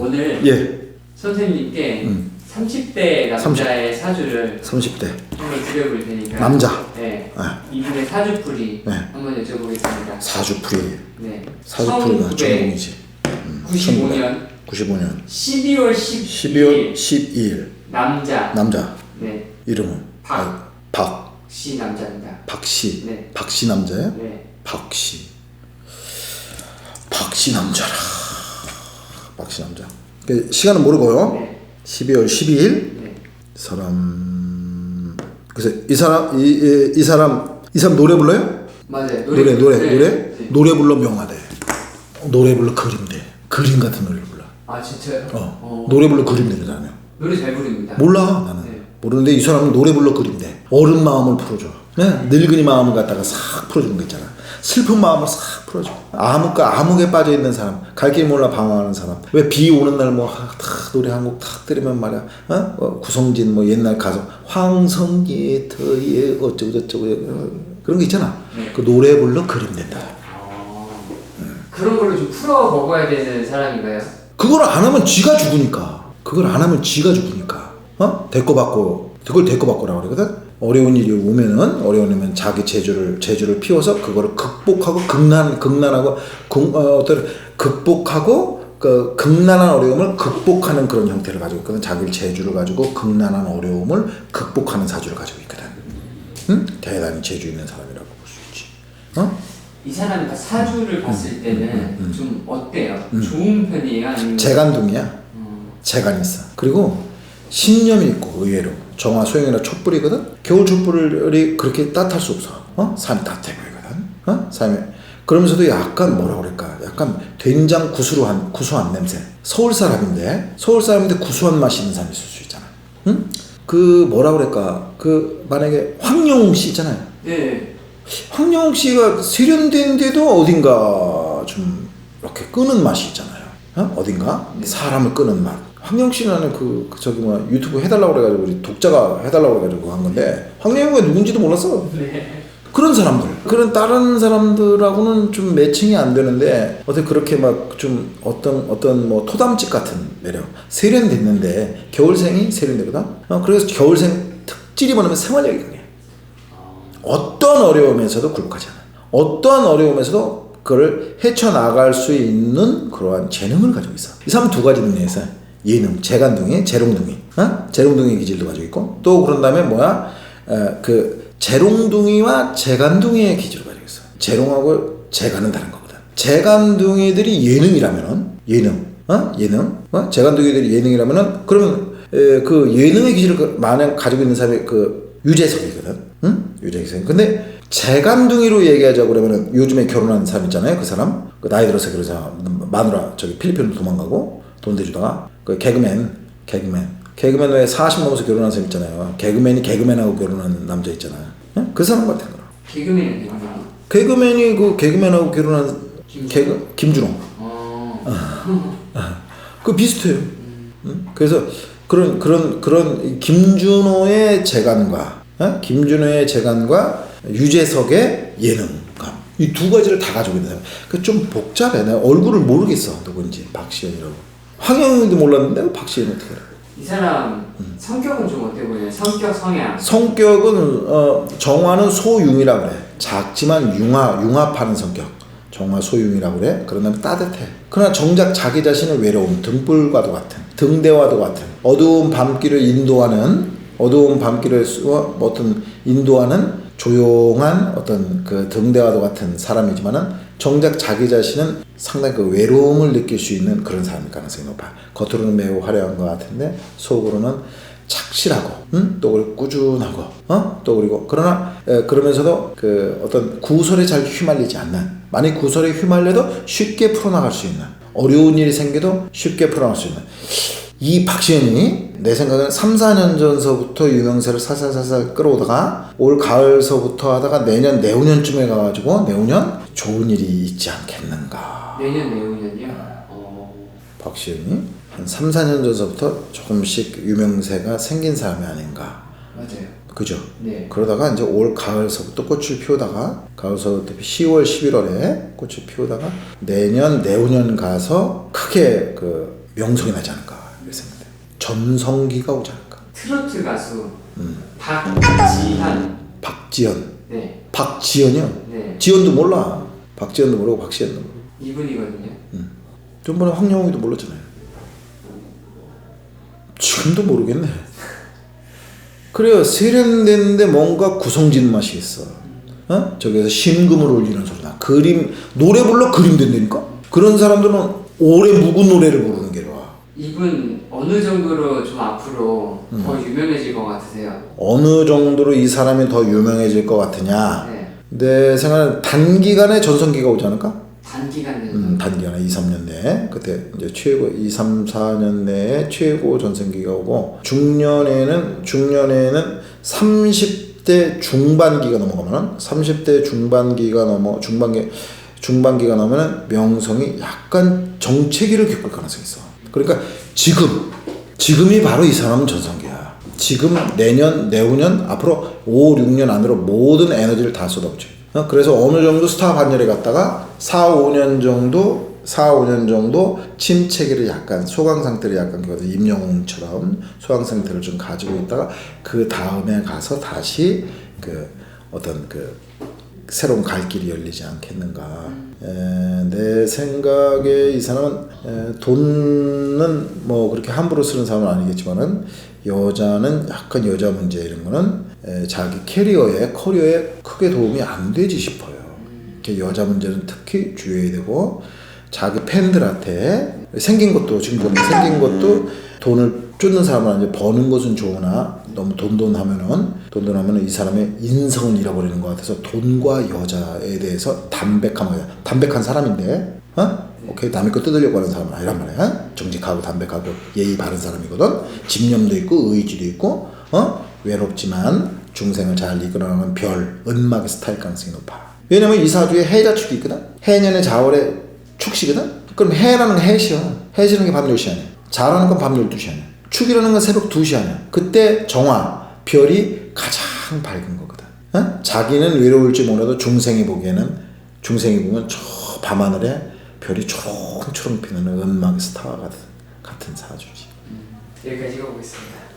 오늘 예, 선생님께 음. 30대 남자의 사주를 30대 한번 드려볼 테니까 남자. 네. 아. 이분의 사주풀이 네. 한번 여쭤보겠습니다. 사주풀이 네. 사주풀이가 전공이지. 95년 95년 12월 12일 12월 12일 남자 남자 네. 이름은 박. 아, 박 씨 남자입니다. 박씨 네. 박씨 남자예요? 네. 박씨 박씨 남자라 박씨 남자 그 시간은 모르고요 네. 12월 12일 네. 사람 그래서 이 사람 이, 이, 이 사람 이 사람 노래 불러요? 맞아요. 노래 노래 네. 노래 네. 노래 불러 명화대 노래 불러 그림대 그림 같은 노래를 불러 아 진짜요? 어, 노래 불러 그림대를 잘해요 노래 잘 부릅니다. 몰라 나는 네. 모르는데 이 사람은 노래 불러 그림대 어른 마음을 풀어줘 네? 늙은이 마음을 갖다가 싹 풀어주는 거 있잖아 슬픈 마음을 싹 풀어줘 암흑과 암흑에 빠져 있는 사람 갈 길 몰라 방황하는 사람 왜 비 오는 날뭐탁 노래 한 곡 탁 들으면 말이야 어? 어, 구성진 뭐 옛날 가수 황성예 터예 어쩌고 저쩌고 어, 그런 거 있잖아 네. 그 노래 불러 그림 된다 어, 그런 걸로 좀 풀어 먹어야 되는 사람인가요? 그걸 안 하면 쥐가 죽으니까. 그걸 안 하면 쥐가 죽으니까. 어? 대꾸 받고 그걸 대꾸 받고라고 그러거든. 어려운 일이 오면은 어려운 일면 자기 재주를 재주를 피워서 그거를 극복하고 극난 극난하고 극, 어, 어떤 극복하고 그 극난한 어려움을 극복하는 그런 형태를 가지고 있거든. 자기 재주를 가지고 극난한 어려움을 극복하는 사주를 가지고 있거든. 응? 대단히 재주 있는 사람이라고 볼 수 있지. 어? 이 사람 그 사주를 봤을 때는 음, 좀 어때요? 좋은 편이에요? 아니면 재간둥이야. 음, 재간 있어. 그리고 신념이 있고 의외로 정화 소형이나 촛불이거든. 겨울 촛불이 그렇게 따뜻할 수 없어. 어? 삶이 따뜻해 보이거든. 어? 삶이 그러면서도 약간 뭐라 그럴까? 약간 된장 구수한 구수한 냄새. 서울 사람인데 서울 사람인데 구수한 맛이 있는 사람이 있을 수 있잖아. 응? 그 뭐라 그럴까? 그 만약에 황영웅 씨 있잖아요. 네. 황영웅 씨가 세련된데도 어딘가 좀 이렇게 끄는 맛이 있잖아요. 어? 어딘가 사람을 끄는 맛. 황영웅 씨는 그, 그 저기 뭐 유튜브 해달라고 그래가지고 우리 독자가 해달라고 그래가지고 한 건데 황영웅이 누군지도 몰랐어. 네. 그런 사람들, 그런 다른 사람들하고는 좀 매칭이 안 되는데 어떻게 그렇게 막 좀 어떤 어떤 뭐 토담집 같은 매력, 세련됐는데 겨울생이 세련되거든. 어, 그래서 겨울생 특질이 뭐냐면 생활력이 강해. 어떤 어려움에서도 굴복하지 않아. 어떠한 어려움에서도 그걸 헤쳐나갈 수 있는 그러한 재능을 가지고 있어. 이 사람은 두 가지 능력이 있어요. 예능, 재간둥이, 재롱둥이. 어? 재롱둥이 기질도 가지고 있고 또 그런 다음에 뭐야? 어, 그 재롱둥이와 재간둥이의 기질을 가지고 있어. 재롱하고 재간은 다른 거거든. 재간둥이들이 예능이라면은 예능, 어? 예능, 어? 재간둥이들이 예능이라면은 그러면 에, 그 예능의 기질을 그- 만약 가지고 있는 사람이 그 유재석이거든. 응? 유재석. 근데 재간둥이로 얘기하자 그러면은 요즘에 결혼한 사람 있잖아요. 그 사람. 그 나이 들어서 그러자 마누라 저기 필리핀으로 도망가고 돈 대주다가 그 개그맨, 개그맨. 개그맨 왜 40 넘어서 결혼한 사람 있잖아요. 개그맨이 개그맨하고 결혼한 남자 있잖아요. 응? 그 사람 같은 거라. 개그맨은 개그맨. 개그맨이 그 개그맨하고 결혼한. 개그 김준호. 어. 그 비슷해요. 응? 그래서 그런 그런 그런 김준호의 재간과 어? 김준호의 재간과 유재석의 예능감 이 두 가지를 다 가지고 있는 사람. 그좀 복잡해. 내가 얼굴을 모르겠어 누군지 박시현이라고. 황영우도 몰랐는데 박시현 어떻게 알아? 이 사람 성격은 좀 어때 보여요? 성격 성향. 성격은 어, 정화는 소융이라 그래. 작지만 융화 융합하는 성격. 정화 소융이라고 그래. 그러면 따뜻해. 그러나 정작 자기 자신은 외로움, 등불과도 같은, 등대와도 같은, 어두운 밤길을 인도하는 어두운 밤길을 쏘- 어떤 인도하는 조용한 어떤 그 등대와도 같은 사람이지만은 정작 자기 자신은 상당히 그 외로움을 느낄 수 있는 그런 사람일 가능성이 높아. 겉으로는 매우 화려한 것 같은데 속으로는 착실하고, 응? 또 그리고 꾸준하고, 어? 또 그리고 그러나 에, 그러면서도 그 어떤 구설에 잘 휘말리지 않는, 만약 구설에 휘말려도 쉽게 풀어나갈 수 있는, 어려운 일이 생겨도 쉽게 풀어나갈 수 있는. 이 박시현이 내 생각에는 3, 4년 전서부터 유명세를 살살살살 끌어오다가 올 가을서부터 하다가 내년 내후년쯤에 가가지고 내후년 좋은 일이 있지 않겠는가. 내년 내후년이요. 어. 박시현이 한 3, 4년 전서부터 조금씩 유명세가 생긴 사람이 아닌가. 맞아요. 그죠? 네. 그러다가 이제 올 가을서부터 꽃을 피우다가 가을서부터 10월, 11월에 꽃을 피우다가 내년, 내후년 가서 크게 그 명성이 나지 않을까 그랬었는데 전성기가 오지 않을까 트로트 가수 음. 박지한. 박지연 네. 박지연이요 네. 지연도 몰라 박지연도 모르고 박지연도 모르고 이분이거든요. 전번에 황영웅이도 몰랐잖아요 지금도 모르겠네 그래요 세련됐는데 뭔가 구성진 맛이 있어 어? 저기서 심금을 울리는 소리나 그림 노래 불러 그림 된다니까 그런 사람들은 오래 묵은 노래를 부르는 게 좋아 이분 어느 정도로 좀 앞으로 음. 더 유명해질 것 같으세요? 어느 정도로 이 사람이 더 유명해질 것 같으냐 네. 내 생각은 단기간에 전성기가 오지 않을까? 단기간 내에 음, 단기간에 2, 3년 내에 그때 이제 최고 2, 3, 4년 내에 최고 전성기가 오고 중년에는 중년에는 30대 중반기가 넘어가면은 30대 중반기가 넘어 중반기 중반기가 넘으면 명성이 약간 정체기를 겪을 가능성이 있어. 그러니까 지금 지금이 바로 이 사람은 전성기야. 지금 내년 내후년 앞으로 5, 6년 안으로 모든 에너지를 다 쏟아부죠. 어? 그래서 어느 정도 스타 반열에 갔다가 4, 5년 정도 4, 5년 정도 침체기를 약간 소강 상태를 약간 그 임영웅처럼 소강 상태를 좀 가지고 있다가 그 다음에 가서 다시 그 어떤 그 새로운 갈 길이 열리지 않겠는가. 에, 내 생각에 이 사람은 에, 돈은 뭐 그렇게 함부로 쓰는 사람은 아니겠지만은 여자는 약간 여자 문제 이런 거는 에, 자기 캐리어에 커리어에 크게 도움이 안 되지 싶어요. 여자 문제는 특히 주의해야 되고 자기 팬들한테 생긴 것도 지금 생긴 것도 돈을 쫓는 사람은 아니지 버는 것은 좋으나 너무 돈돈하면은 돈돈하면은 이 사람의 인성을 잃어버리는 것 같아서 돈과 여자에 대해서 담백한 거야. 담백한 사람인데, 어? 오케이 남의 거 뜯으려고 하는 사람은 아니란 말이야. 정직하고 담백하고 예의 바른 사람이거든. 집념도 있고 의지도 있고, 어? 외롭지만 중생을 잘 이끌어가는 별, 은막의 스타일 가능성이 높아. 왜냐면 이 사주에 해자 축이 있거든. 해년에 자월에 축시거든. 그럼 해라는 게 해시야. 해지는 게 밤 10시 아니야. 자라는 건 밤 12시 아니야. 축이라는 건 새벽 2시 아니야. 그때 정화, 별이 가장 밝은 거거든. 어? 자기는 외로울지 몰라도 중생이 보기에는 중생이 보면 저 밤하늘에 별이 초롱초롱 피는 은막 스타와 같은, 같은 사주지. 여기까지 가보겠습니다.